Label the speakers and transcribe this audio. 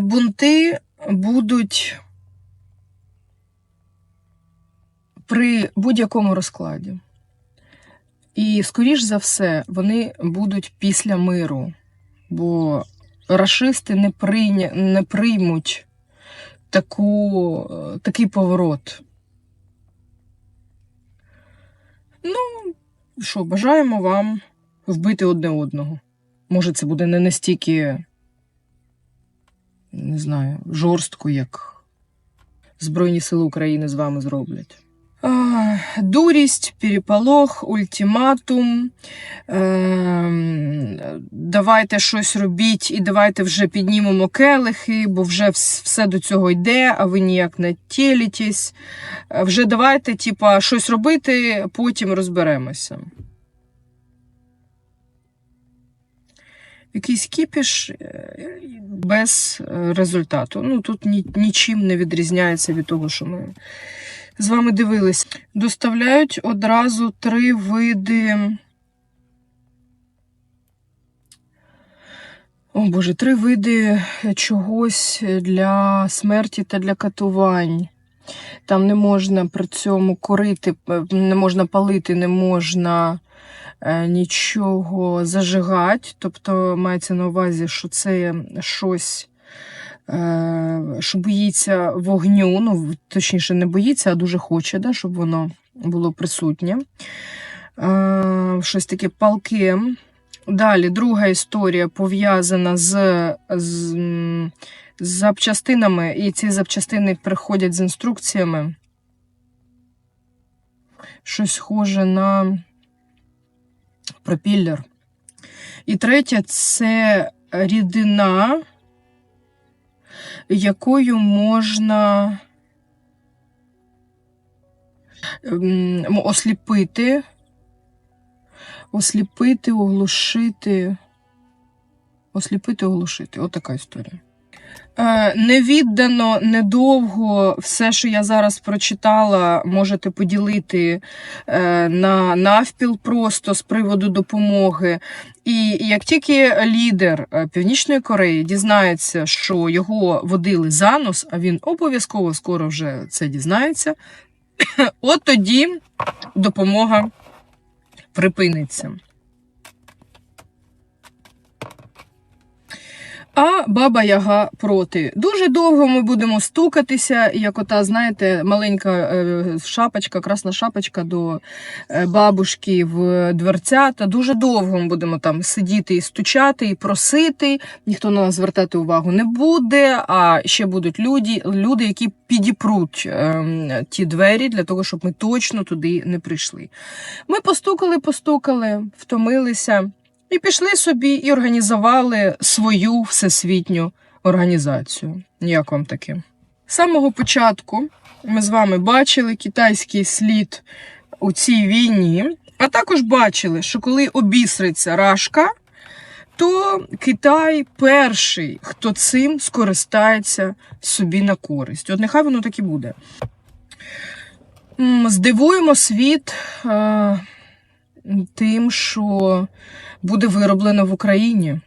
Speaker 1: Бунти будуть при будь-якому розкладі. І, скоріш за все, вони будуть після миру, бо рашисти не, прийня... не приймуть таку... такий поворот. Ну, що, бажаємо вам вбити одне одного. Може, це буде не настільки, не знаю, жорстко, як Збройні Сили України з вами зроблять. Дурість, переполох, ультиматум. Ем, давайте щось робіть і давайте вже піднімемо келихи, бо вже все до цього йде, а ви ніяк не тілітесь. Е, Вже давайте, типа, щось робити, потім розберемося. Якийсь кіпіш е, без е, результату. Ну, тут нічим не відрізняється від того, що ми з вами дивились. Доставляють одразу три види. О Боже, три види чогось для смерті та для катувань. Там не можна при цьому курити, е, не можна палити, не можна нічого зажигати. Тобто мається на увазі, що це щось, е, що боїться вогню. Ну, точніше, не боїться, а дуже хоче, да, щоб воно було присутнє. Е, щось таке палке. Далі, друга історія пов'язана з, з, з запчастинами, і ці запчастини приходять з інструкціями. Щось схоже на пропіллер. І третє це рідина, якою можна ем, осліпити, осліпити, оглушити. Осліпити, оглушити. Отака історія. Е, Невіддано, недовго все, що я зараз прочитала, можете поділити е, на навпіл просто з приводу допомоги. І як тільки лідер е, Північної Кореї дізнається, що його водили за нос, а він обов'язково скоро вже це дізнається, от тоді допомога припиниться. А баба Яга проти. Дуже довго ми будемо стукатися, як ота, знаєте, маленька е, шапочка, красна шапочка до е, бабушки в дверцята. Дуже довго ми будемо там сидіти і стучати, і просити. Ніхто на нас звертати увагу не буде. А ще будуть люди, люди які підіпруть е, ті двері для того, щоб ми точно туди не прийшли. Ми постукали, постукали, втомилися. І пішли собі і організували свою всесвітню організацію. Як вам таке? З самого початку ми з вами бачили китайський слід у цій війні, а також бачили, що коли обісриться Рашка, то Китай перший, хто цим скористається собі на користь. От нехай воно так і буде. Здивуємо світ е, тим, що буде вироблено в Україні.